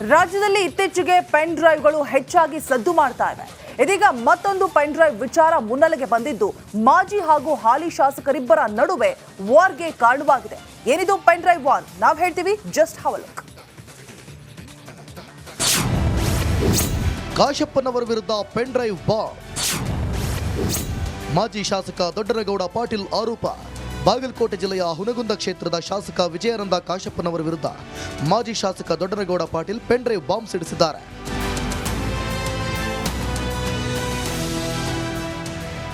ರಾಜ್ಯದಲ್ಲಿ ಇತ್ತೀಚೆಗೆ ಪೆನ್ ಡ್ರೈವ್ಗಳು ಹೆಚ್ಚಾಗಿ ಸದ್ದು ಮಾಡ್ತಾ ಇವೆ. ಇದೀಗ ಮತ್ತೊಂದು ಪೆನ್ ಡ್ರೈವ್ ವಿಚಾರ ಮುನ್ನೆಲೆಗೆ ಬಂದಿದ್ದು, ಮಾಜಿ ಹಾಗೂ ಹಾಲಿ ಶಾಸಕರಿಬ್ಬರ ನಡುವೆ ವಾರ್ಗೆ ಕಾರಣವಾಗಿದೆ. ಏನಿದು ಪೆನ್ ಡ್ರೈವ್ ವಾರ್? ನಾವು ಹೇಳ್ತೀವಿ, ಜಸ್ಟ್ ಹವಲುಕ್ ಕಾಶಪ್ಪನವರ ವಿರುದ್ಧ ಪೆನ್ ಡ್ರೈವ್ ಬಾಂಬ್ ಮಾಜಿ ಶಾಸಕ ದೊಡ್ಡರಗೌಡ ಪಾಟೀಲ್ ಆರೋಪ. ಬಾಗಲಕೋಟೆ ಜಿಲ್ಲೆಯ ಹುನಗುಂದ ಕ್ಷೇತ್ರದ ಶಾಸಕ ವಿಜಯಾನಂದ ಕಾಶಪ್ಪನವರ ವಿರುದ್ಧ ಮಾಜಿ ಶಾಸಕ Doddanagouda Patil pen drive bomb ಸಿಡಿಸಿದ್ದಾರೆ.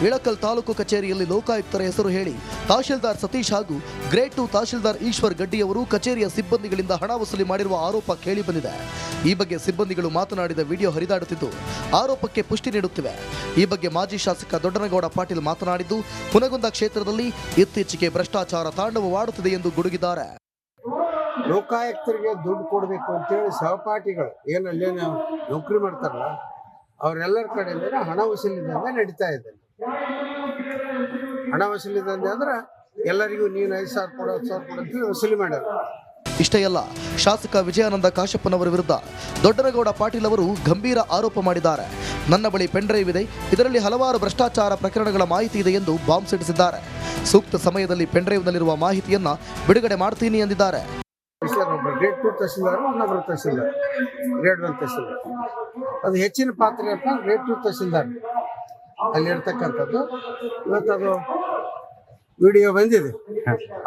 Ilkal taluk ಕಚೇರಿಯಲ್ಲಿ ಲೋಕಾಯುಕ್ತರ ಹೆಸರು ಹೇಳಿ ತಹಶೀಲ್ದಾರ್ ಸತೀಶ್ ಹಾಗೂ ಗ್ರೇಟ್ ಟು ತಹಶೀಲ್ದಾರ್ ಈಶ್ವರ್ ಗಡ್ಡಿಯವರು ಕಚೇರಿಯ ಸಿಬ್ಬಂದಿಗಳಿಂದ ಹಣ ವಸೂಲಿ ಮಾಡಿರುವ ಆರೋಪ ಕೇಳಿಬಂದಿದೆ ಈ ಬಗ್ಗೆ ಸಿಬ್ಬಂದಿಗಳು ಮಾತನಾಡಿದ ವಿಡಿಯೋ ಹರಿದಾಡುತ್ತಿದ್ದು, ಆರೋಪಕ್ಕೆ ಪುಷ್ಟಿ ನೀಡುತ್ತಿವೆ. ಈ ಬಗ್ಗೆ ಮಾಜಿ ಶಾಸಕ ದೊಡ್ಡನಗೌಡ ಪಾಟೀಲ್ ಮಾತನಾಡಿದ್ದು, ಹುನಗುಂದ ಕ್ಷೇತ್ರದಲ್ಲಿ ಇತ್ತೀಚೆಗೆ ಭ್ರಷ್ಟಾಚಾರ ತಾಂಡವವಾಡುತ್ತಿದೆ ಎಂದು ಗುಡುಗಿದ್ದಾರೆ. ಲೋಕಾಯುಕ್ತರಿಗೆ ದುಡ್ಡು ಕೊಡಬೇಕು ಅಂತೇಳಿ ಸಹಪಾಠಿಗಳು ಏನು ಅಲ್ಲೇನು ನೌಕರಿ ಮಾಡ್ತಾರಲ್ಲ, ಅವರೆಲ್ಲರ ಕಡೆಯಿಂದ ಹಣ ವಸೂಲಿ ದಂಧೆ ನಡೀತಾ ಇದೆ. ಹಣ ವಸೂಲಿ ದಂಧೆ ಅಂದ್ರೆ ಎಲ್ಲರಿಗೂ ನೀನು ಐದು ಸಾವಿರ ಕೊಡು ಹತ್ತು ಸಾವಿರ ಕೊಡು ಅಂತೇಳಿ ವಸೂಲಿ ಮಾಡ್ಯಾರ. ಇಷ್ಟೇ ಅಲ್ಲ ಶಾಸಕ ವಿಜಯಾನಂದ ಕಾಶಪ್ಪನವರ ವಿರುದ್ಧ ದೊಡ್ಡನಗೌಡ ಪಾಟೀಲ್ ಅವರು ಗಂಭೀರ ಆರೋಪ ಮಾಡಿದ್ದಾರೆ. ನನ್ನ ಬಳಿ ಪೆನ್ಡ್ರೈವ್ ಇದೆ ಇದರಲ್ಲಿ ಹಲವಾರು ಭ್ರಷ್ಟಾಚಾರ ಪ್ರಕರಣಗಳ ಮಾಹಿತಿ ಇದೆ ಎಂದು ಬಾಂಬ್ ಸಿಡಿಸಿದ್ದಾರೆ. ಸೂಕ್ತ ಸಮಯದಲ್ಲಿ ಪೆಂಡ್ರೈವ್ನಲ್ಲಿರುವ ಮಾಹಿತಿಯನ್ನ ಬಿಡುಗಡೆ ಮಾಡ್ತೀನಿ ಎಂದಿದ್ದಾರೆ. ತಹಶೀಲ್ದಾರ್ ಒಬ್ಬರು ಗ್ರೇಡ್ ಟು ತಹಶೀಲ್ದಾರ್ ಇನ್ನೊಬ್ಬರು ತಹಶೀಲ್ದಾರ್ ಗ್ರೇಡ್ ಒನ್ ತಹಶೀಲ್ದಾರ್ ಅದು ಹೆಚ್ಚಿನ ಪಾತ್ರ ಗ್ರೇಡ್ ಟು ತಹಶೀಲ್ದಾರ್ ಅಲ್ಲಿ ಇರ್ತಕ್ಕಂಥದ್ದು ಇವತ್ತದು ವಿಡಿಯೋ ಬಂದಿದೆ.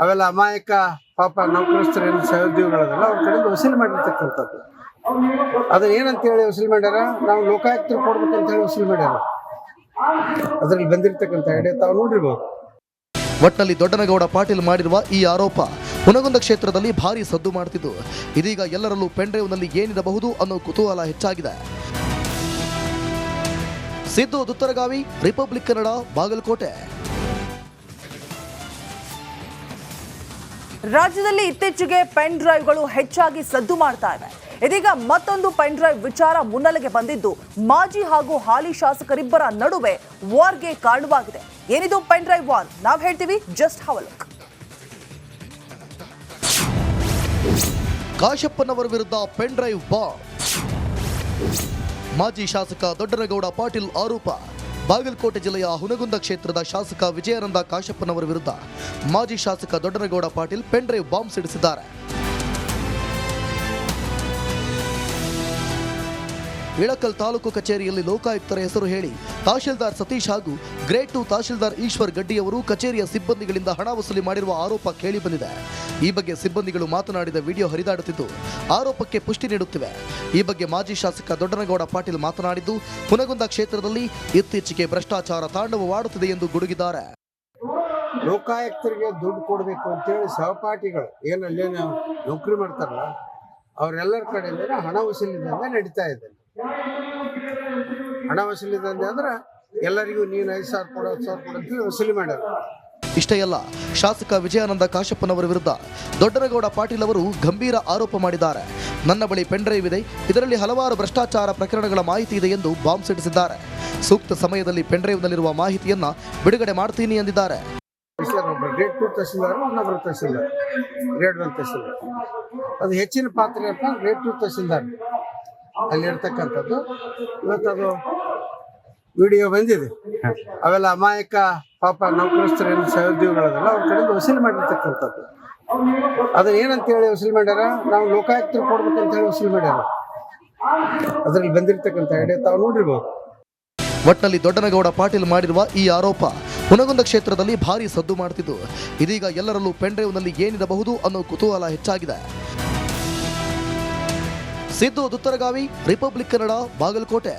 ಅವೆಲ್ಲ ಅಮಾಯಕ ಪಾಪ ನೌಕರಸ್ಥರು ಏನು ಸಹೋದ್ಯೋಗಿಗಳದಲ್ಲ ಅವ್ರ ಕಡೆಯಿಂದ ವಸೂಲಿ ಮಾಡಿರ್ತಕ್ಕಂಥದ್ದು. ಅದನ್ನ ಏನಂತ ಹೇಳಿ ವಸೂಲಿ ಮಾಡ್ಯಾರ? ನಾವು ಲೋಕಾಯುಕ್ತರು ಕೊಡ್ಬೇಕಂತ ಹೇಳಿ ವಸೂಲಿ ಮಾಡ್ಯಾರ. ಅದ್ರಲ್ಲಿ ಬಂದಿರ್ತಕ್ಕಂಥ ಐಡಿಯಾ ತಾವು ನೋಡಿರ್ಬೋದು. ಒಟ್ನಲ್ಲಿ ದೊಡ್ಡನಗೌಡ ಪಾಟೀಲ್ ಮಾಡಿರುವ ಈ ಆರೋಪ ಹುನಗುಂದ ಕ್ಷೇತ್ರದಲ್ಲಿ ಭಾರಿ ಸದ್ದು ಮಾಡುತ್ತಿದ್ದು ಇದೀಗ ಎಲ್ಲರಲ್ಲೂ ಪೆಂಡ್ರೈವ್ನಲ್ಲಿ ಏನಿರಬಹುದು ಅನ್ನೋ ಕುತೂಹಲ ಹೆಚ್ಚಾಗಿದೆ. ಸಿದ್ದು ದುತ್ತರಗಾವಿ ರಿಪಬ್ಲಿಕ್ ಕನ್ನಡ ಬಾಗಲಕೋಟೆ. ರಾಜ್ಯದಲ್ಲಿ ಇತ್ತೀಚೆಗೆ ಪೆನ್ ಡ್ರೈವ್ಗಳು ಹೆಚ್ಚಾಗಿ ಸದ್ದು ಮಾಡ್ತಾ ಇವೆ. ಇದೀಗ ಮತ್ತೊಂದು ಪೆನ್ ಡ್ರೈವ್ ವಿಚಾರ ಮುನ್ನೆಲೆಗೆ ಬಂದಿದ್ದು ಮಾಜಿ ಹಾಗೂ ಹಾಲಿ ಶಾಸಕರಿಬ್ಬರ ನಡುವೆ ವಾರ್ಗೆ ಕಾರಣವಾಗಿದೆ. ಏನಿದು ಪೆನ್ ಡ್ರೈವ್ ವಾರ್? ನಾವು ಹೇಳ್ತೀವಿ ಜಸ್ಟ್ ಹವಲುಕ್ ಕಾಶಪ್ಪನವರ ವಿರುದ್ಧ ಪೆನ್ ಡ್ರೈವ್ ಬಾಂಬ್. ಮಾಜಿ ಶಾಸಕ ದೊಡ್ಡನಗೌಡ ಪಾಟೀಲ್ ಆರೋಪ. ಬಾಗಲಕೋಟೆ ಜಿಲ್ಲೆಯ ಹುನಗುಂದ ಕ್ಷೇತ್ರದ ಶಾಸಕ ವಿಜಯಾನಂದ ಕಾಶಪ್ಪನವರ ವಿರುದ್ಧ ಮಾಜಿ ಶಾಸಕ Doddanagouda Patil pen drive bomb ಸಿಡಿಸಿದ್ದಾರೆ. Ilkal taluk ಕಚೇರಿಯಲ್ಲಿ ಲೋಕಾಯುಕ್ತರ ಹೆಸರು ಹೇಳಿ ತಹಶೀಲ್ದಾರ್ ಸತೀಶ್ ಹಾಗೂ ಗ್ರೇಟ್ ಟು ತಹಶೀಲ್ದಾರ್ ಈಶ್ವರ್ ಗಡ್ಡಿಯವರು ಕಚೇರಿಯ ಸಿಬ್ಬಂದಿಗಳಿಂದ ಹಣ ವಸೂಲಿ ಮಾಡಿರುವ ಆರೋಪ ಕೇಳಿಬಂದಿದೆ ಈ ಬಗ್ಗೆ ಸಿಬ್ಬಂದಿಗಳು ಮಾತನಾಡಿದ ವಿಡಿಯೋ ಹರಿದಾಡುತ್ತಿದ್ದು ಆರೋಪಕ್ಕೆ ಪುಷ್ಟಿ ನೀಡುತ್ತಿವೆ. ಈ ಬಗ್ಗೆ ಮಾಜಿ ಶಾಸಕ ದೊಡ್ಡನಗೌಡ ಪಾಟೀಲ್ ಮಾತನಾಡಿದ್ದು, ಹುನಗುಂದ ಕ್ಷೇತ್ರದಲ್ಲಿ ಇತ್ತೀಚೆಗೆ ಭ್ರಷ್ಟಾಚಾರ ತಾಂಡವವಾಡುತ್ತಿದೆ ಎಂದು ಗುಡುಗಿದ್ದಾರೆ. ಲೋಕಾಯುಕ್ತರಿಗೆ ದುಡ್ಡು ಕೊಡಬೇಕು ಅಂತೇಳಿ ಸಹಪಾಠಿಗಳು ಏನಲ್ಲೇನು ನೌಕರಿ ಮಾಡ್ತಾರಲ್ಲ, ಅವರೆಲ್ಲರ ಕಡೆಯಿಂದ ಹಣ ವಸೂಲಿ ದಂಧೆ ನಡೀತಾ ಇದೆ. ಹಣ ವಸೂಲಿ ದಂಧೆ ಅಂದ್ರೆ ಎಲ್ಲರಿಗೂ ನೀನು ಐದು ಸಾವಿರ ಕೊಡು ಹತ್ತು ಸಾವಿರ ಕೊಡು ಅಂತೇಳಿ ವಸೂಲಿ ಮಾಡ್ಯಾರ. ಇಷ್ಟೇ ಅಲ್ಲ ಶಾಸಕ ವಿಜಯಾನಂದ ಕಾಶಪ್ಪನವರ ವಿರುದ್ಧ ದೊಡ್ಡನಗೌಡ ಪಾಟೀಲ್ ಅವರು ಗಂಭೀರ ಆರೋಪ ಮಾಡಿದ್ದಾರೆ. ನನ್ನ ಬಳಿ ಪೆನ್ ಡ್ರೈವ್ ಇದೆ ಇದರಲ್ಲಿ ಹಲವಾರು ಭ್ರಷ್ಟಾಚಾರ ಪ್ರಕರಣಗಳ ಮಾಹಿತಿ ಇದೆ ಎಂದು ಬಾಂಬ್ ಸಿಡಿಸಿದ್ದಾರೆ ಸೂಕ್ತ ಸಮಯದಲ್ಲಿ ಪೆನ್ ಮಾಹಿತಿಯನ್ನು ಬಿಡುಗಡೆ ಮಾಡ್ತೀನಿ ಎಂದಿದ್ದಾರೆ. ಅದು ಹೆಚ್ಚಿನ ಪಾತ್ರ ಗ್ರೇಡ್ ಟು ತಹಶೀಲ್ದಾರ್ ಅಲ್ಲಿ ಇರ್ತಕ್ಕಂಥದ್ದು. ಇವತ್ತದು ವಿಡಿಯೋ ಬಂದಿದೆ. ಅವೆಲ್ಲ ಅಮಾಯಕ ಪಾಪ ನೌಕರಸ್ಥರ ಏನು ಸಹೋದ್ಯೋಗಿಗಳದಲ್ಲ ಅವ್ರ ಕಡೆಯಿಂದ ವಸೂಲಿ ಮಾಡಿರ್ತಕ್ಕಂಥದ್ದು. ಅದನ್ನ ಏನಂತ ಹೇಳಿ ವಸೂಲಿ ಮಾಡ್ಯಾರ? ನಾವು ಲೋಕಾಯುಕ್ತರು ಅಂತ ಹೇಳಿ ವಸೂಲಿ ಮಾಡ್ಯಾರ. ಅದ್ರಲ್ಲಿ ಬಂದಿರ್ತಕ್ಕಂಥ ಐಡಿಯಾ ತಾವು ನೋಡಿರ್ಬೋದು. ಒಟ್ನಲ್ಲಿ ದೊಡ್ಡನಗೌಡ ಪಾಟೀಲ್ ಮಾಡಿರುವ ಈ ಆರೋಪ ಹುನಗುಂದ ಕ್ಷೇತ್ರದಲ್ಲಿ ಭಾರಿ ಸದ್ದು ಮಾಡುತ್ತಿದ್ದು ಇದೀಗ ಎಲ್ಲರಲ್ಲೂ ಪೆಂಡ್ರೈವ್ನಲ್ಲಿ ಏನಿರಬಹುದು ಅನ್ನೋ ಕುತೂಹಲ ಹೆಚ್ಚಾಗಿದೆ. ಸಿದ್ದು ದುತ್ತರಗಾವಿ ರಿಪಬ್ಲಿಕ್ ಕನ್ನಡ ಬಾಗಲಕೋಟೆ.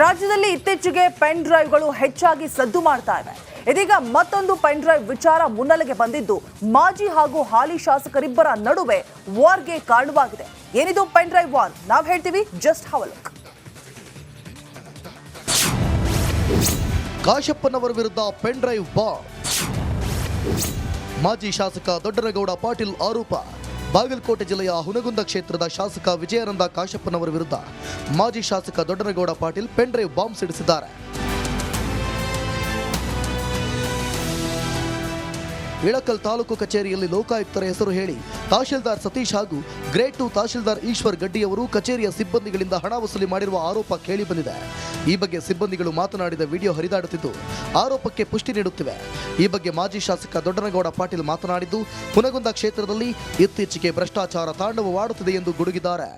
ರಾಜ್ಯದಲ್ಲಿ ಇತ್ತೀಚೆಗೆ ಪೆನ್ ಡ್ರೈವ್ಗಳು ಹೆಚ್ಚಾಗಿ ಸದ್ದು ಮಾಡ್ತಾ ಇವೆ. ಇದೀಗ ಮತ್ತೊಂದು ಪೆನ್ ಡ್ರೈವ್ ವಿಚಾರ ಮುನ್ನೆಲೆಗೆ ಬಂದಿದ್ದು ಮಾಜಿ ಹಾಗೂ ಹಾಲಿ ಶಾಸಕರಿಬ್ಬರ ನಡುವೆ ವಾರ್ಗೆ ಕಾರಣವಾಗಿದೆ. ಏನಿದು ಪೆನ್ ಡ್ರೈವ್ ವಾರ್? ನಾವು ಹೇಳ್ತೀವಿ ಜಸ್ಟ್ ಹವಲುಕ್ ಕಾಶಪ್ಪನವರ ವಿರುದ್ಧ ಪೆನ್ ಡ್ರೈವ್ ಬಾಂಬ್. ಮಾಜಿ ಶಾಸಕ ದೊಡ್ಡನಗೌಡ ಪಾಟೀಲ್ ಆರೋಪ. ಬಾಗಲಕೋಟೆ ಜಿಲ್ಲೆಯ ಹುನಗುಂದ ಕ್ಷೇತ್ರದ ಶಾಸಕ ವಿಜಯಾನಂದ ಕಾಶಪ್ಪನವರ ವಿರುದ್ಧ ಮಾಜಿ ಶಾಸಕ Doddanagouda Patil pen drive bomb ಸಿಡಿಸಿದ್ದಾರೆ. Ilkal taluk ಕಚೇರಿಯಲ್ಲಿ ಲೋಕಾಯುಕ್ತರ ಹೆಸರು ಹೇಳಿ ತಹಶೀಲ್ದಾರ್ ಸತೀಶ್ ಹಾಗೂ ಗ್ರೇಟ್ ಟು ತಹಶೀಲ್ದಾರ್ ಈಶ್ವರ್ ಗಡ್ಡಿಯವರು ಕಚೇರಿಯ ಸಿಬ್ಬಂದಿಗಳಿಂದ ಹಣ ವಸೂಲಿ ಮಾಡಿರುವ ಆರೋಪ ಕೇಳಿಬಂದಿದೆ ಈ ಬಗ್ಗೆ ಸಿಬ್ಬಂದಿಗಳು ಮಾತನಾಡಿದ ವಿಡಿಯೋ ಹರಿದಾಡುತ್ತಿದ್ದು ಆರೋಪಕ್ಕೆ ಪುಷ್ಟಿ ನೀಡುತ್ತಿವೆ. ಈ ಬಗ್ಗೆ ಮಾಜಿ ಶಾಸಕ ದೊಡ್ಡನಗೌಡ ಪಾಟೀಲ್ ಮಾತನಾಡಿದ್ದು ಹುನಗುಂದ ಕ್ಷೇತ್ರದಲ್ಲಿ ಇತ್ತೀಚೆಗೆ ಭ್ರಷ್ಟಾಚಾರ ತಾಂಡವವಾಡುತ್ತಿದೆ ಎಂದು ಗುಡುಗಿದ್ದಾರೆ.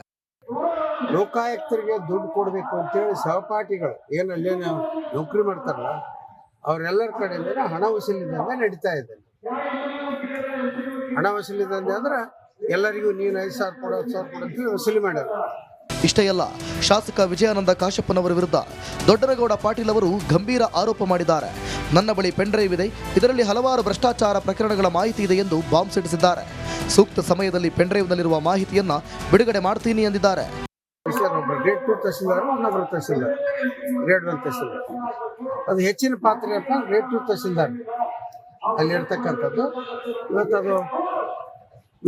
ಲೋಕಾಯುಕ್ತರಿಗೆ ದುಡ್ಡು ಕೊಡಬೇಕು ಅಂತೇಳಿ ಸಹಪಾಠಿಗಳು ಏನು ಅಲ್ಲೇನು ನೌಕರಿ ಮಾಡ್ತಾರಲ್ಲ, ಅವರೆಲ್ಲರ ಕಡೆಯಿಂದ ಹಣ ವಸೂಲಿ ದಂಧೆ ನಡೀತಾ ಇದೆ. ಹಣ ವಸೂಲಿ ದಂಧೆ ಅಂದ್ರೆ ಎಲ್ಲರಿಗೂ ನೀನು ಐದು ಸಾವಿರ ಕೊಡು ಹತ್ತು ಸಾವಿರ ಕೊಡು ಅಂತೇಳಿ ವಸೂಲಿ ಮಾಡ್ಯಾರ. ಇಷ್ಟೇ ಅಲ್ಲ ಶಾಸಕ ವಿಜಯಾನಂದ ಕಾಶಪ್ಪನವರ ವಿರುದ್ಧ ದೊಡ್ಡರಗೌಡ ಪಾಟೀಲ್ ಅವರು ಗಂಭೀರ ಆರೋಪ ಮಾಡಿದ್ದಾರೆ. ನನ್ನ ಬಳಿ ಪೆನ್ಡ್ರೈವ್ ಇದೆ ಇದರಲ್ಲಿ ಹಲವಾರು ಭ್ರಷ್ಟಾಚಾರ ಪ್ರಕರಣಗಳ ಮಾಹಿತಿ ಇದೆ ಎಂದು ಬಾಂಬ್ ಸಿಡಿಸಿದ್ದಾರೆ. ಸೂಕ್ತ ಸಮಯದಲ್ಲಿ ಪೆನ್ಡ್ರೈವ್ನಲ್ಲಿರುವ ಮಾಹಿತಿಯನ್ನ ಬಿಡುಗಡೆ ಮಾಡ್ತೀನಿ ಎಂದಿದ್ದಾರೆ. ತಹಸೀಲ್ದಾರ್ ಗ್ರೇಡ್ ಟು ತಹಸೀಲ್ದಾರ್ ಇನ್ನೊಬ್ಬರು ತಹಸೀಲ್ದಾರ್ ಗ್ರೇಡ್ ಒನ್ ತಹಸೀಲ್ದಾರ್. ಅದು ಹೆಚ್ಚಿನ ಪಾತ್ರ ಗ್ರೇಡ್ ಟು ತಹಸೀಲ್ದಾರ್. ಅಲ್ಲಿ ಇವತ್ತದು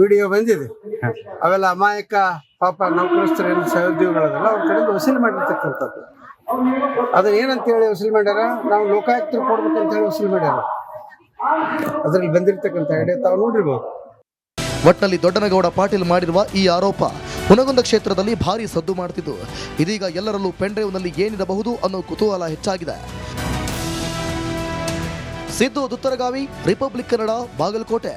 ವಿಡಿಯೋ ಬಂದಿದೆ. ಅವೆಲ್ಲ ಅಮಾಯಕ ಪಾಪ ನೌಕರಸ್ಥರೇನು ಸಹೋದ್ಯೋಗಿಗಳದಲ್ಲ, ಅವ್ರ ಕಡೆಯಿಂದ ವಸೂಲಿ ಮಾಡಿರ್ತಕ್ಕಂಥದ್ದು. ಅದನ್ನ ಏನಂತ ಹೇಳಿ ವಸೂಲಿ ಮಾಡ್ಯಾರ? ನಾವು ಲೋಕಾಯುಕ್ತರು ಕೊಡ್ಬೇಕಂತ ಹೇಳಿ ವಸೂಲಿ ಮಾಡ್ಯಾರ. ಅದರಲ್ಲಿ ಬಂದಿರತಕ್ಕಂಥ ಐಡಿಯಾ ತಾವು ನೋಡಿರ್ಬೋದು. ಒಟ್ನಲ್ಲಿ ದೊಡ್ಡನಗೌಡ ಪಾಟೀಲ್ ಮಾಡಿರುವ ಈ ಆರೋಪ ಹುನಗುಂದ ಕ್ಷೇತ್ರದಲ್ಲಿ ಭಾರಿ ಸದ್ದು ಮಾಡುತ್ತಿದ್ದು ಇದೀಗ ಎಲ್ಲರಲ್ಲೂ ಪೆಂಡ್ರೈವ್ನಲ್ಲಿ ಏನಿರಬಹುದು ಅನ್ನೋ ಕುತೂಹಲ ಹೆಚ್ಚಾಗಿದೆ. ಸಿದ್ದು ದುತ್ತರಗಾವಿ ರಿಪಬ್ಲಿಕ್ ಕನ್ನಡ ಬಾಗಲಕೋಟೆ.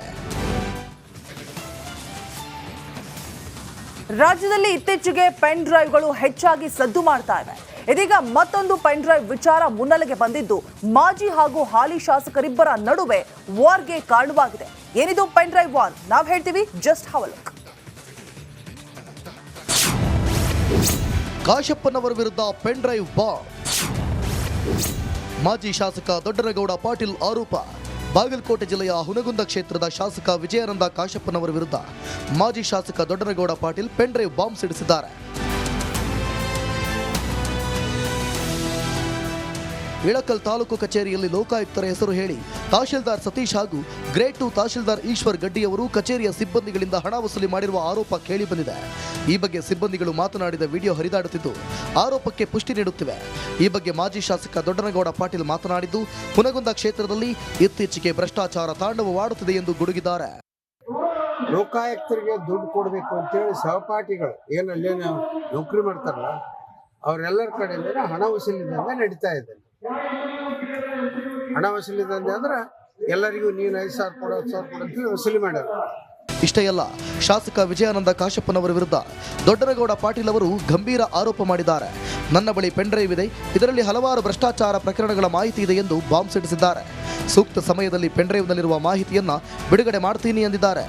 ರಾಜ್ಯದಲ್ಲಿ ಇತ್ತೀಚೆಗೆ ಪೆನ್ ಡ್ರೈವ್ಗಳು ಹೆಚ್ಚಾಗಿ ಸದ್ದು ಮಾಡ್ತಾ ಇವೆ. ಇದೀಗ ಮತ್ತೊಂದು ಪೆನ್ ಡ್ರೈವ್ ವಿಚಾರ ಮುನ್ನೆಲೆಗೆ ಬಂದಿದ್ದು ಮಾಜಿ ಹಾಗೂ ಹಾಲಿ ಶಾಸಕರಿಬ್ಬರ ನಡುವೆ ವಾರ್ಗೆ ಕಾರಣವಾಗಿದೆ. ಏನಿದು ಪೆನ್ ಡ್ರೈವ್ ವಾರ್? ನಾವು ಹೇಳ್ತೀವಿ ಜಸ್ಟ್ ಹವ ಲುಕ್ ಕಾಶಪ್ಪನವರ ವಿರುದ್ಧ ಪೆನ್ ಡ್ರೈವ್ ಬಾಂಬ್ ಮಾಜಿ ಶಾಸಕ ದೊಡ್ಡನಗೌಡ ಪಾಟೀಲ್ ಆರೋಪ. ಬಾಗಲಕೋಟೆ ಜಿಲ್ಲೆಯ ಹುನಗುಂದ ಕ್ಷೇತ್ರದ ಶಾಸಕ ವಿಜಯಾನಂದ ಕಾಶಪ್ಪನವರ ವಿರುದ್ಧ ಮಾಜಿ ಶಾಸಕ Doddanagouda Patil pen drive bomb ಸಿಡಿಸಿದ್ದಾರೆ. Ilkal taluk ಕಚೇರಿಯಲ್ಲಿ ಲೋಕಾಯುಕ್ತರ ಹೆಸರು ಹೇಳಿ ತಹಶೀಲ್ದಾರ್ ಸತೀಶ್ ಹಾಗೂ ಗ್ರೇಟ್ ಟು ತಹಶೀಲ್ದಾರ್ ಈಶ್ವರ್ ಗಡ್ಡಿಯವರು ಕಚೇರಿಯ ಸಿಬ್ಬಂದಿಗಳಿಂದ ಹಣ ವಸೂಲಿ ಮಾಡಿರುವ ಆರೋಪ ಕೇಳಿಬಂದಿದೆ ಈ ಬಗ್ಗೆ ಸಿಬ್ಬಂದಿಗಳು ಮಾತನಾಡಿದ ವಿಡಿಯೋ ಹರಿದಾಡುತ್ತಿದ್ದು ಆರೋಪಕ್ಕೆ ಪುಷ್ಟಿ ನೀಡುತ್ತಿವೆ. ಈ ಬಗ್ಗೆ ಮಾಜಿ ಶಾಸಕ ದೊಡ್ಡನಗೌಡ ಪಾಟೀಲ್ ಮಾತನಾಡಿದ್ದು ಹುನಗುಂದ ಕ್ಷೇತ್ರದಲ್ಲಿ ಇತ್ತೀಚೆಗೆ ಭ್ರಷ್ಟಾಚಾರ ತಾಂಡವವಾಡುತ್ತಿದೆ ಎಂದು ಗುಡುಗಿದ್ದಾರೆ. ಲೋಕಾಯುಕ್ತರಿಗೆ ದುಡ್ಡು ಕೊಡಬೇಕು ಅಂತೇಳಿ ಸಹಪಾಠಿಗಳು ಏನಲ್ಲಿ ನೌಕರಿ ಮಾಡ್ತಾರಲ್ಲ, ಅವರೆಲ್ಲರ ಕಡೆಯಿಂದ ಹಣ ವಸೂಲಿ ದಂಧೆ ನಡೀತಾ ಇದೆ. ಹಣ ವಸೂಲಿ ದಂಧೆ ಅಂದ್ರೆ ಎಲ್ಲರಿಗೂ ನೀನು ಐದು ಸಾವಿರ ಕೊಡು ಹತ್ತು ಸಾವಿರ ಕೊಡು ಅಂತೇಳಿ ವಸೂಲಿ ಮಾಡ್ಯಾರ. ಇಷ್ಟೇ ಅಲ್ಲ ಶಾಸಕ ವಿಜಯಾನಂದ ಕಾಶಪ್ಪನವರ ವಿರುದ್ಧ ದೊಡ್ಡನಗೌಡ ಪಾಟೀಲ್ ಅವರು ಗಂಭೀರ ಆರೋಪ ಮಾಡಿದ್ದಾರೆ. ನನ್ನ ಬಳಿ ಪೆಂಡ್ರೈವ್ ಇದೆ ಇದರಲ್ಲಿ ಹಲವಾರು ಭ್ರಷ್ಟಾಚಾರ ಪ್ರಕರಣಗಳ ಮಾಹಿತಿ ಇದೆ ಎಂದು ಬಾಂಬ್ ಸಿಡಿಸಿದ್ದಾರೆ. ಸೂಕ್ತ ಸಮಯದಲ್ಲಿ ಪೆಂಡ್ರೈವ್ನಲ್ಲಿರುವ ಮಾಹಿತಿಯನ್ನ ಬಿಡುಗಡೆ ಮಾಡ್ತೀನಿ ಎಂದಿದ್ದಾರೆ.